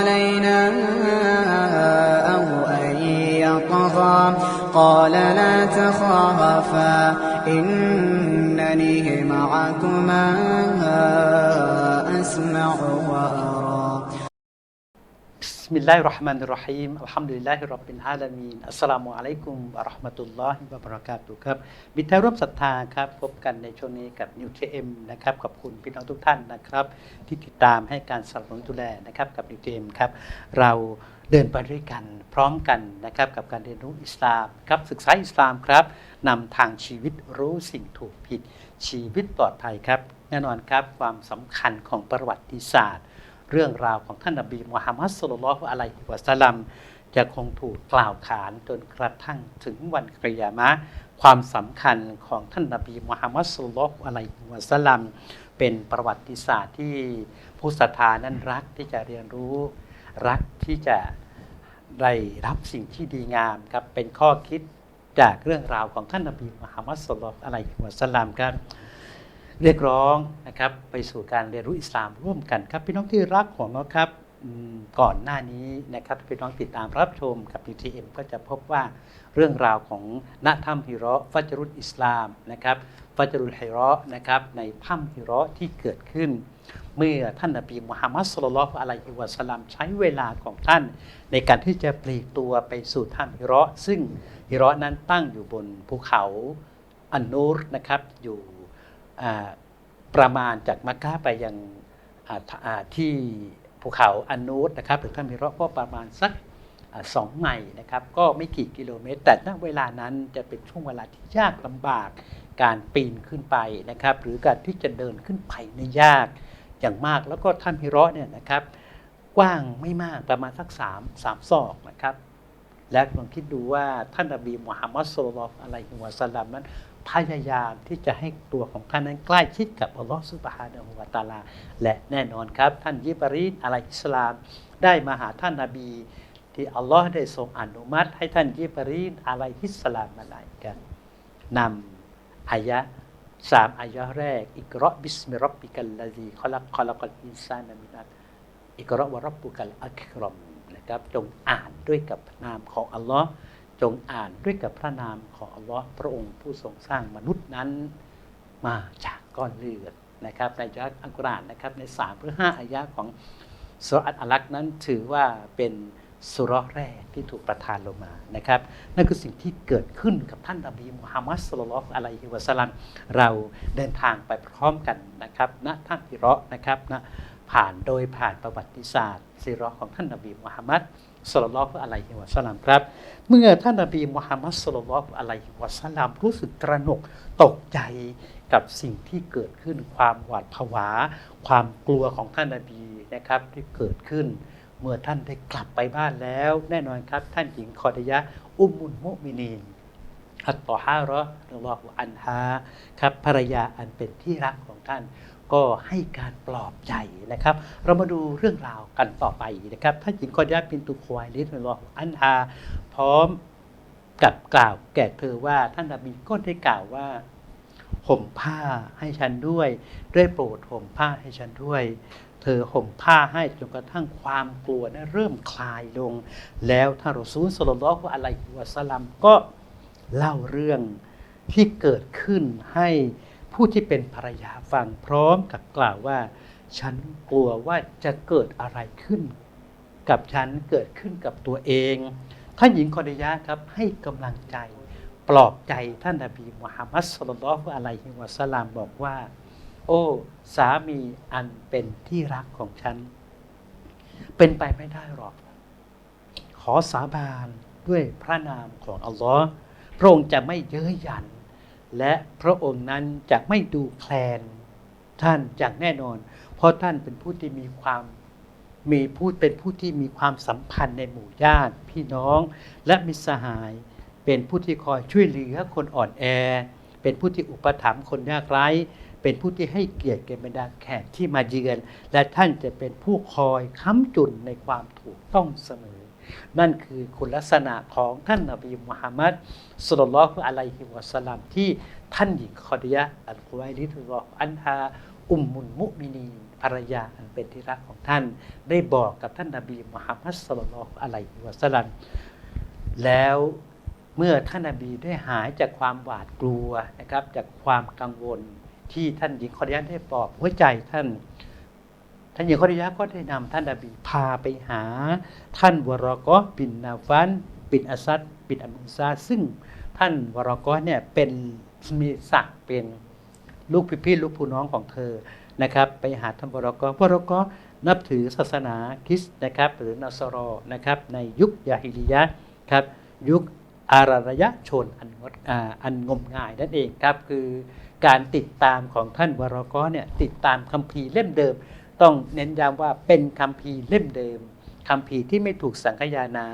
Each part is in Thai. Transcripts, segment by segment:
علينا أو أن يطغى قال لا تخافا إنني معكما أسمع. บิสมิลลาฮิรเราะห์มานิรเราะฮีมอัลฮัมดุลิลลาฮิร็อบบิลอาลามีนอัสสลามุอะลัยกุมวะเราะห์มะตุลลอฮิวบราะกาตุฮ์ครับมิตรร่วมศรัทธาครับ พบกันในช่วงนี้กับนิวเทเอ็มนะครับ ขอบคุณพี่น้องทุกท่านนะครับ ที่ติดตามให้การสนับสนุนดูแลนะครับกับนิวเทเอ็มครับ เราเดินไปด้วยกันพร้อมกันนะครับกับการเรียนรู้อิสลามครับศึกษาอิสลามครับนำทางชีวิตรู้สิ่งถูกผิดชีวิตปลอดภัยครับ แน่นอนครับความสำคัญของประวัติศาสตร์ เรื่องราวของท่านนบีมุฮัมมัดสุลลัลลอฮุอะลัยฮิวะสัลลัมจะคงถูกกล่าวขานจนกระทั่งถึงวันกิยามะความสำคัญของท่านนบีมุฮัมมัดสุลลัลลอฮุอะลัยฮิวะสัลลัมเป็นประวัติศาสตร์ที่ผู้ศรัทธานั้นรักที่จะเรียนรู้รักที่จะได้รับสิ่งที่ดีงามครับเป็นข้อคิดจากเรื่องราวของท่านนบีมุฮัมมัดสุลลัลลอฮุอะลัยฮิวะสัลลัมครับ เรียกร้องนะครับไปสู่การเรียนรู้อิสลามร่วมกันครับ พี่น้องที่รักของเราครับก่อนหน้านี้นะครับพี่น้องติดตามรับชมกับ UTM ก็จะพบว่าเรื่องราวของณถ้ำฮิระฟัจรุลอิสลามนะครับฟัจรุลฮิระนะครับในถ้ำฮิระที่เกิดขึ้น เมื่อท่านนบีมุฮัมมัดสุลลัลอะลัยฮิวะสลลัมใช้เวลาของท่าน ในการที่จะปลีกตัวไปสู่ถ้ำฮิระซึ่งฮิระนั้นตั้งอยู่บนภูเขาอันนูรนะครับอยู่ ประมาณจากมักกะไปยังที่ภูเขาอันนูตนะครับหรือถ้ามีรอก็ประมาณสักสองไมล์นะครับก็ไม่กี่กิโลเมตร แต่ณเวลานั้นจะเป็นช่วงเวลาที่ยากลำบาก การปีนขึ้นไปนะครับ หรือการที่จะเดินขึ้นไปในยากอย่างมากแล้วก็ถ้ำฮิระเนี่ยนะครับ กว้างไม่มากประมาณสักสามสามศอกนะครับ และลองคิดดูว่าท่านนบีมุฮัมมัดสุลลัลอฮุอะลัวสลัมนั้นพยายามที่จะให้ตัวของท่านนั้นใกล้ชิดกับอัลลอฮฺสุบฮานะฮูวะตาลา และแน่นอนครับ ท่านยิบรีดอะลัยฮิสลาม ได้มาหาท่านนบี ที่อัลลอฮ์ได้ทรงอนุมัติ ให้ท่านยิบรีดอะลัยฮิสลามมาไลกันนำอายะสามอายะแรก อิกรอบิสมิรับบิกัลลาซีขลักขลักัลอินซานะมินัตอิกรอวะรับบุกัลอักรอม นะครับจงอ่านด้วยกับนามของอัลลอฮ์จงอ่านด้วยกับพระนามของอัลลอฮ์พระองค์ผู้ทรงสร้างมนุษย์นั้น มาจากก้อนเลือดนะครับในจักอัลกุรานนะครับในสามหรือห้าอายะของสุรอัตอัลลักษ์นั้นถือว่าเป็นสุรแรกที่ถูกประทานลงมานะครับนั่นคือสิ่งที่เกิดขึ้นกับท่านนบีมุฮัมมัดสุลลัลอฮอะลัยฮิวะสัลลัมเราเดินทางไปพร้อมกันนะครับณท่านฮิเราะนะครับนะ ผ่านโดยผ่านประวัติศาสตร์ซีราะห์ของท่านนบีมุฮัมมัดสุลลัลลอฮุอะลัยฮิวะสัลลัมครับ เมื่อท่านนบีมุฮัมมัดสุลลัลลอฮุอะลัยฮิวะสัลลัมรู้สึกตระหนกตกใจกับสิ่งที่เกิดขึ้นความหวาดผวา ความกลัวของท่านนบีนะครับที่เกิดขึ้น เมื่อท่านได้กลับไปบ้านแล้ว แน่นอนครับ ท่านหญิงคอดยะอุมมุลมุมินีนอัตตอฮาระรอฮุอันฮาครับภรรยาอันเป็นที่รักของท่าน ก็ให้การปลอบใจนะครับ เรามาดูเรื่องราวกันต่อไปนะครับท่านหญิงคอดยะห์บินตุควายลิสรอฮุอันฮาพร้อมกับกล่าวแก่เธอว่าท่านนบีก็ได้กล่าวว่าห่มผ้าให้ฉันด้วย ด้วยโปรดห่มผ้าให้ฉันด้วย เธอห่มผ้าให้จนกระทั่งความกลัวนั้นเริ่มคลายลง แล้วท่านรอซูลสลลัลลอฮุอะลัยฮิวะสัลลัมก็เล่าเรื่องที่เกิดขึ้นให้ ผู้ที่เป็นภรรยาฟังพร้อมกับกล่าวว่า ฉันกลัวว่าจะเกิดอะไรขึ้น กับฉันเกิดขึ้นกับตัวเองท่านหญิงคอดยะครับให้กำลังใจปลอบใจท่านนบีมุฮัมมัดสุลลัลอฮุอะลัยฮิวะสลลัมบอกว่า โอ้ สามีอันเป็นที่รักของฉัน เป็นไปไม่ได้หรอก ขอสาบานด้วยพระนามของอัลลอฮ์พระองค์จะไม่เย้ยหยัน และพระองค์นั้นจะไม่ดูแคลนท่านอย่างแน่นอน เพราะท่านเป็นผู้ที่มีความมีผู้เป็นผู้ที่มีความสัมพันธ์ในหมู่ญาติพี่น้อง และมิสหาย เป็นผู้ที่คอยช่วยเหลือคนอ่อนแอ เป็นผู้ที่อุปถัมภ์คนยากไร้เป็นผู้ที่ให้เกียรติแก่บรรดาแขกที่มาเยือน และท่านจะเป็นผู้คอยค้ำจุนในความถูกต้องเสมอ นั่นคือคุณลักษณะของท่านนบีมุฮัมมัดสุลลัลลอฮุอะลัยฮิวะสลัมที่ท่านหญิงคอดียะอัลกุไวลิตุลลอฮุอันฮาอุมมุลมุมินีภรรยาอันเป็นที่รักของท่าน ได้บอกกับท่านนบีมุฮัมมัดสุลลัลลอฮุอะลัยฮิวะสลัมแล้วเมื่อท่านนบีได้หายจากความหวาดกลัวนะครับจากความกังวลที่ท่านหญิงคอดียะได้ปลอบหัวใจท่านานหญิงคอดียะก็ได้นำท่านนบีพาไปหา ท่านวรกอบินนาฟันบินอาซัดบินอัมุซาซึ่งท่านวรกอเนี่ยเป็นมีศักดิ์เป็นลูกพี่ๆลูกผู้น้องของเธอนะครับ ไปหาท่านวรกอวรกอนับถือศาสนาคริสต์นะครับหรือนาสรอนะครับในยุคยาฮิลิยะครับยุคอารารยชนอันงดอันงมงายนั่นเองครับคือการติดตามของท่านวรกอเนี่ยติดตามคัมภีร์เล่มเดิม ต้องเน้นย้ำว่าเป็นคัมภีเล่มเดิมคัมภีที่ไม่ถูกสังคายานา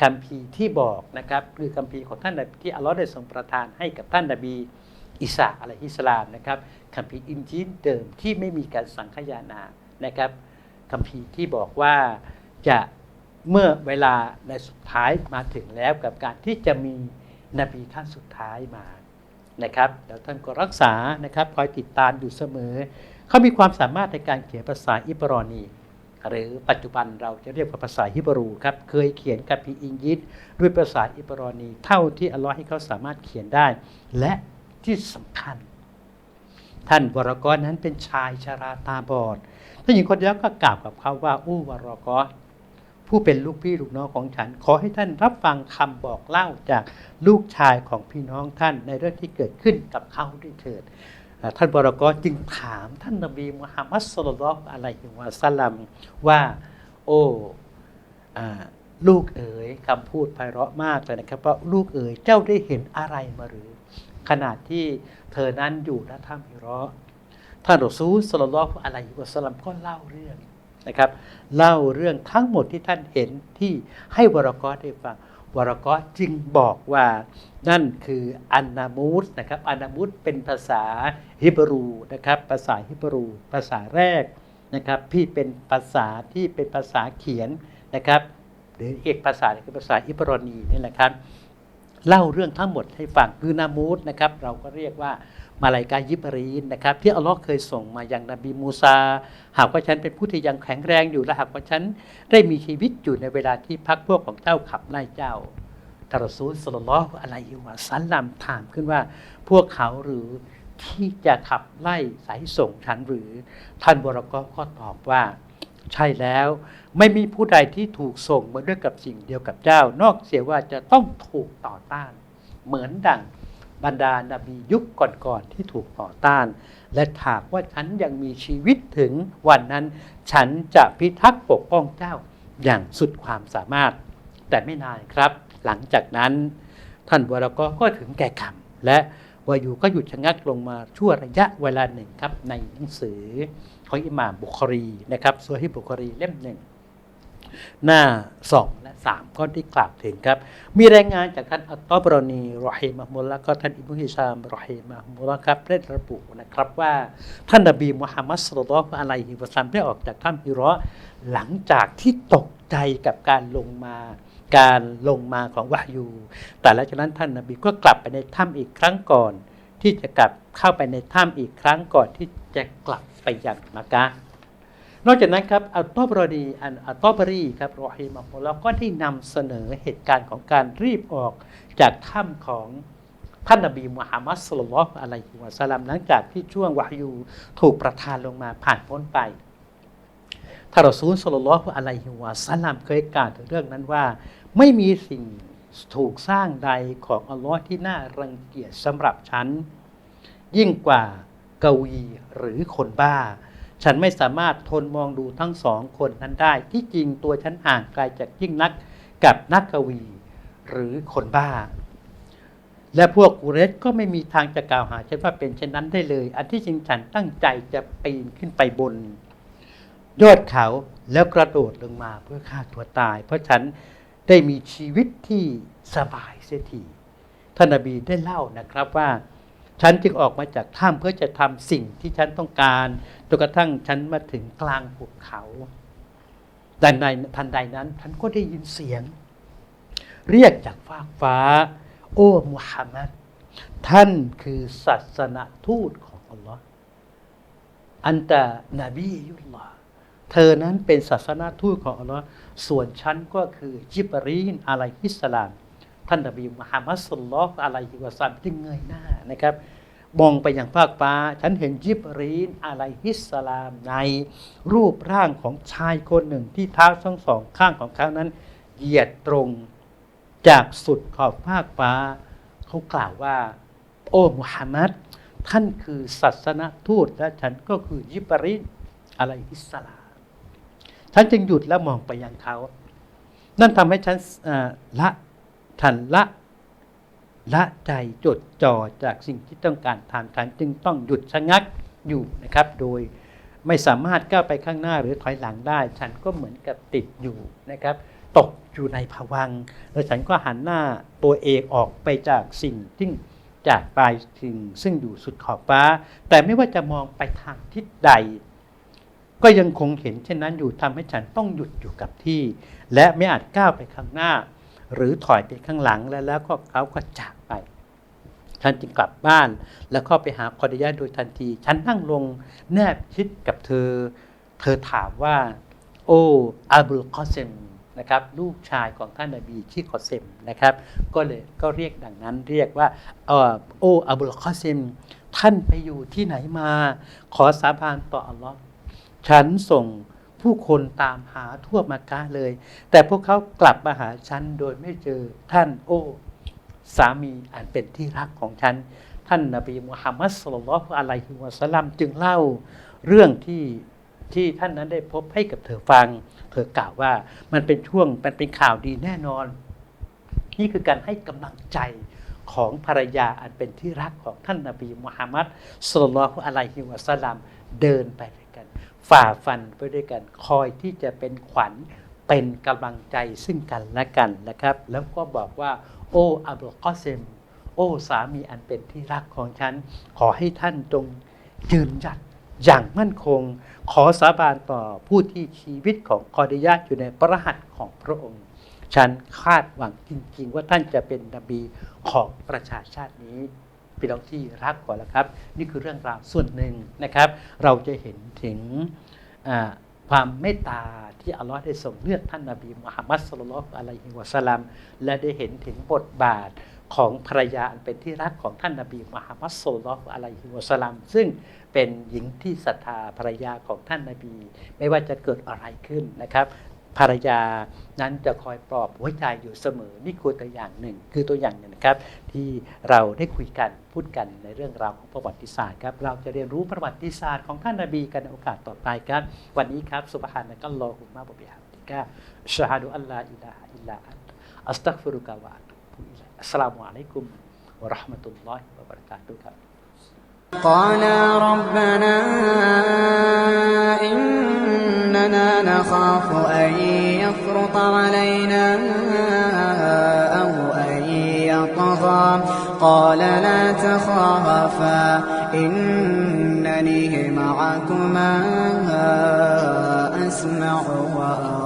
คัมภีที่บอกนะครับคือคัมภีของท่านนบีที่อัลลอฮ์ได้ทรงประทานให้กับท่านนบีอิสาอะลัยฮิสลามนะครับคัมภีอินจีนเดิมที่ไม่มีการสังคายานานะครับคัมภีที่บอกว่าจะเมื่อเวลาในสุดท้ายมาถึงแล้วกับการที่จะมีนบีท่านสุดท้ายมานะครับแล้วท่านก็รักษานะครับคอยติดตามอยู่เสมอ เขามีความสามารถในการเขียนภาษาอิบรอนี หรือปัจจุบันเราจะเรียกว่าภาษาฮิบรูครับ เคยเขียนกับพีอิงยิดด้วยภาษาอิบรอนี เท่าที่อัลลอฮ์ให้เขาสามารถเขียนได้ และที่สำคัญ ท่านวรกรนั้นเป็นชายชาราตาบอดท่านหญิงคนนี้ก็กล่าวกับเขาว่าอู้วรกรผู้เป็นลูกพี่ลูกน้องของฉัน ขอให้ท่านรับฟังคำบอกเล่าจากลูกชายของพี่น้องท่านในเรื่องที่เกิดขึ้นกับเขาด้วยเถิด ท่านบรกรจึงถามท่านนบีมุฮัมมัดสุลลัลอะลัยฮิวะสัลลัมว่า โอ้อ่าลูกเอ๋ยคำพูดไพเราะมากเลยนะครับว่าลูกเอ๋ยเจ้าได้เห็นอะไรมาหรือ ขนาดที่เธอนั้นอยู่ณถ้ำฮิเราะท่านรอซูลสุลลัลลอฮุอะลัยฮิวะสัลลัมก็เล่าเรื่องนะครับ เล่าเรื่องทั้งหมดที่ท่านเห็นที่ให้วรกรได้ฟัง วรกรจึงบอกว่านั่นคืออันนามูสนะครับอันนามูสเป็นภาษาฮิบรูนะครับภาษาฮิบรู ภาษาแรกนะครับที่เป็นภาษาที่เป็นภาษาเขียนนะครับหรือเอกภาษาคือภาษาอิบรอนีนี่แหละครับเล่าเรื่องทั้งหมดให้ฟังคือนามูสนะครับเราก็เรียกว่า มาลายกายิบรีนนะครับที่อัลลอฮ์เคยส่งมาอยังนบีมูซา หากว่าฉันเป็นผู้ที่ยังแข็งแรงอยู่และหากว่าฉันได้มีชีวิตอยู่ในเวลาที่พักพวกของเจ้าขับไล่เจ้าทารซูลสลลัลอฮุอะลัยฮิวะสัลลัมถามขึ้นว่าพวกเขาหรือที่จะขับไล่สายส่งฉันหรือท่านบรกก็ตอบว่า ใช่แล้วไม่มีผู้ใดที่ถูกส่งมาด้วยกับสิ่งเดียวกับเจ้า นอกเสียว่าจะต้องถูกต่อต้าน เหมือนดัง บรรดานาบียุคก่อนๆที่ถูกต่อต้าน และถากว่าฉันยังมีชีวิตถึงวันนั้น ฉันจะพิทักษ์ปกป้องเจ้าอย่างสุดความสามารถ แต่ไม่นานครับ หลังจากนั้น ท่านวรกอก็ถึงแก่กรรมและวายุก็หยุดชะงักลงมาชั่วระยะเวลาหนึ่งครับในหนังสือของอิหม่ามบุคอรีนะครับโซฮิบุคอรีเล่มหนึ่ง หน้าสองและสามก็ได้กล่าวถึงครับ มีรายงานจากท่านอัตตอบรอนีรอฮิมะมุลและก็ท่านอิบุฮิชามรอฮิมะมุลละครับได้ระบุนะครับว่า ท่านนบีมุฮัมมัดสุลลัลลอฮุอะลัยฮิวะซัมได้ออกจากถ้ำฮิราะห์หลังจากที่ตกใจกับการลงมาการลงมาของวะฮยู แต่แล้วจากนั้นท่านนบีก็กลับไปในถ้ำอีกครั้งก่อน ที่จะกลับเข้าไปในถ้ำอีกครั้งก่อนที่จะกลับไปยังมักกะ นอกจากนั้นครับอัลตอบรอดีอันอัลตอบรีครับรอฮิมะฮุลก็ได้นำเสนอเหตุการณ์ของการรีบออกจากถ้ำของท่านนบีมุฮัมมัดสุลลัลอะลัยฮิวะสลลัมหลังจากที่ช่วงวะฮยูถูกประทานลงมาผ่านพ้นไปท่านรอซูลสุลลัลอฮุอะลัยฮิวะสลลัมเคยกล่าวถึงเรื่องนั้นว่า ไม่มีสิ่งถูกสร้างใดของอัลลอฮ์ที่น่ารังเกียจสำหรับฉัน ยิ่งกว่ากวีหรือคนบ้า ฉันไม่สามารถทนมองดูทั้งสองคนนั้นได้ ที่จริงตัวฉันห่างไกลจากยิ่งนักกับนักกวี หรือคนบ้า และพวกกุเรชก็ไม่มีทางจะกล่าวหาฉันว่าเป็นเช่นนั้นได้เลย อันที่จริงฉันตั้งใจจะปีนขึ้นไปบน ยอดเขาแล้วกระโดดลงมาเพื่อฆ่าตัวตาย เพราะฉันได้มีชีวิตที่สบายเสียทีท่านนบีได้เล่านะครับว่า ฉันจึงออกมาจากถ้ำเพื่อจะทำสิ่งที่ฉันต้องการจนกระทั่งฉันมาถึงกลางภูเขาแต่ในทันใดนั้นฉันก็ได้ยินเสียง เรียกจากฟากฟ้า โอ้มุฮัมมัดท่านคือศาสนทูตของอัลลอฮ์อันตะนบียุลลอฮ์เธอนั้นเป็นศาสนาทูตของอัลลอฮ์ส่วนฉันก็คือจิบรีนอะลัยฮิสสลาม ท่านนบีมุฮัมมัดสุลลัลอะลัยฮิวะซัลลัมจึงเงยหน้านะครับ มองไปอย่างภาคฟ้า ฉันเห็นจิบรีนอะลัยฮิสสลามในรูปร่างของชายคนหนึ่งที่เท้าทั้งสองข้างของเขานั้น เหยียดตรงจากสุดขอบภาคฟ้า เขากล่าวว่า โอ้มุฮัมมัดท่านคือศาสนทูตและฉันก็คือยิบรินอะลัยฮิสสลามฉันจึงหยุดแล้วมองไปยังเขา นั่นทำให้ฉันละ ฉันละละใจจดจ่อจากสิ่งที่ต้องการทำฉันจึงต้องหยุดชะงักอยู่นะครับ โดยไม่สามารถก้าวไปข้างหน้าหรือถอยหลังได้ ฉันก็เหมือนกับติดอยู่นะครับ ตกอยู่ในภวังแล้วฉันก็หันหน้าตัวเองออกไปจากสิ่งที่จากปลายสิ่งซึ่งอยู่สุดขอบฟ้า แต่ไม่ว่าจะมองไปทางทิศใด ก็ยังคงเห็นเช่นนั้นอยู่ทำให้ฉันต้องหยุดอยู่กับที่ และไม่อาจก้าวไปข้างหน้า หรือถอยไปข้างหลังแล้วแล้วก็เขาก็จากไปฉันจึงกลับบ้าน แล้วเข้าไปหาคอดิยะโดยทันที ฉันนั่งลงแนบชิดกับเธอ เธอถามว่า โอ้อับุลกอเซมนะครับลูกชายของท่านนบีชื่อกอเซมนะครับก็เลยก็เรียกดังนั้นเรียกว่าเออโอ้อับุลกอเซมท่านไปอยู่ที่ไหนมา ขอสาบานต่ออัลลอฮ์ฉันส่ง ผู้คนตามหาทั่วมักกะเลย แต่พวกเขากลับมาหาฉันโดยไม่เจอท่านโอ้ สามีอันเป็นที่รักของฉัน ท่านนบีมุฮัมมัดสุลลัลอะลัยฮิวะสลลัมจึงเล่าเรื่องที่ที่ท่านนั้นได้พบให้กับเธอฟัง เธอกล่าวว่ามันเป็นช่วงมันเป็นข่าวดีแน่นอน นี่คือการให้กำลังใจของภรรยาอันเป็นที่รักของท่านนบีมุฮัมมัดสุลลัลอะลัยฮิวะสลัมเดินไปด้วยกัน ฝ่าฟันไปด้วยกัน คอยที่จะเป็นขวัญเป็นกำลังใจซึ่งกันและกันนะครับ แล้วก็บอกว่า โอ้อับดุลกอเซมโอ้สามีอันเป็นที่รักของฉัน ขอให้ท่านจงยืนหยัดอย่างมั่นคง ขอสาบานต่อผู้ที่ชีวิตของคอดิยะห์อยู่ในพระหัตถ์ของพระองค์ ฉันคาดหวังจริงๆ ว่าท่านจะเป็นนบีของประชาชาตินี้ พี่น้องที่รักก่อนล้วครับ นี่คือเรื่องราวส่วนหนึ่งนะครับ เราจะเห็นถึงความเมตตาที่อัลลอฮ์ได้ทรงเลือกท่านนาบีมุฮัมมัดสุลลัลอฮุอะลัยฮิวะสลลัมและได้เห็นถึงบทบาทของภรรยาเป็นที่รักของท่านนาบีมุฮัมมัดสุลลัลอฮุอะลัยฮิวะสลัมซึ่งเป็นหญิงที่ศรัทธาภรรยาของท่านนาบี ไม่ว่าจะเกิดอะไรขึ้นนะครับ ภรรยานั้นจะคอยปลอบหัวใจอยู่เสมอ นี่คือตัวอย่างหนึ่ง คือตัวอย่างหนึ่งนะครับ ที่เราได้คุยกันพูดกันในเรื่องราวของประวัติศาสตร์ครับ เราจะเรียนรู้ประวัติศาสตร์ของท่านนาบีกันในโอกาสต่อไปครับ วันนี้ครับสุบฮานะกัลลอฮุมะบะบิฮัมดิกะชะฮาดุอัลลาอิลาฮะอิลลาอันตะอัสตัฆฟิรุกะวะอะตูบุอิลัยอัสสลามุอะลัยกุมวะเราะห์มะตุลลอฮิวะบะเราะกาตุฮ์ครับ قالا ربنا إننا نخاف أن يفرط علينا أو أن يطغى. قال لا تخافا إنني معكما أسمع وأرى.